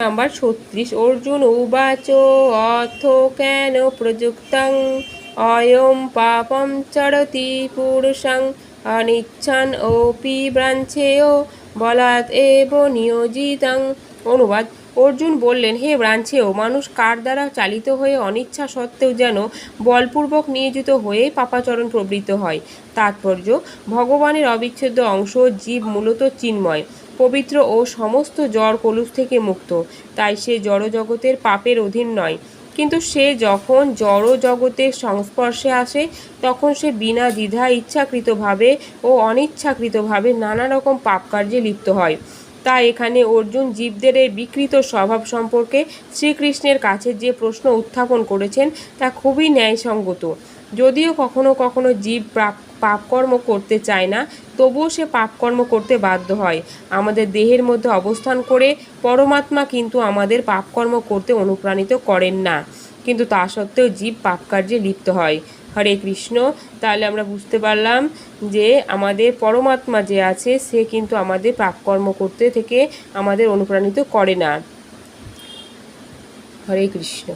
Number ছত্রিশ। অর্জুন উবাচ অথ কেন প্রযুক্তং? অয়ম পাপম চরতি পুরুষং। অনিচ্ছান ওপি ব্রাঞ্ছেয় বলাৎ এব নিয়োজিতং। অনুবাদ। অর্জুন বললেন, হে ব্রাঞ্ছেয় মানুষ কার দ্বারা চালিত হয়ে অনিচ্ছা সত্ত্বেও যেন বলপূর্বক নিয়োজিত হয়ে পাপাচরণ প্রবৃত্ত হয়? তাৎপর্য, ভগবানের অবিচ্ছেদ্য অংশ জীব মূলত চিন্ময়, পবিত্র ও সমস্ত জ্বর কলুষ থেকে মুক্ত। তাই সে জড়জগতের পাপের অধীন নয়। কিন্তু সে যখন জড় জগতের সংস্পর্শে আসে, তখন সে বিনা দ্বিধা ইচ্ছাকৃতভাবে ও অনিচ্ছাকৃতভাবে নানা রকম পাপ কার্যে লিপ্ত হয়। তা এখানে অর্জুন জীবদের এই বিকৃত স্বভাব সম্পর্কে শ্রীকৃষ্ণের কাছে যে প্রশ্ন উত্থাপন করেছেন, তা খুবই ন্যায়সঙ্গত। যদিও কখনো কখনো জীব প্রাপ- পাপকর্ম করতে চায় না, তবুও সে পাপকর্ম করতে বাধ্য হয়। আমাদের দেহের মধ্যে অবস্থান করে পরমাত্মা কিন্তু আমাদের পাপকর্ম করতে অনুপ্রাণিত করেন না। কিন্তু তা সত্ত্বেও জীব পাপ কার্যে লিপ্ত হয়। হরে কৃষ্ণ, তাহলে আমরা বুঝতে পারলাম যে আমাদের পরমাত্মা যে আছে, সে কিন্তু আমাদের পাপকর্ম করতে থেকে আমাদের অনুপ্রাণিত করে না। হরে কৃষ্ণ।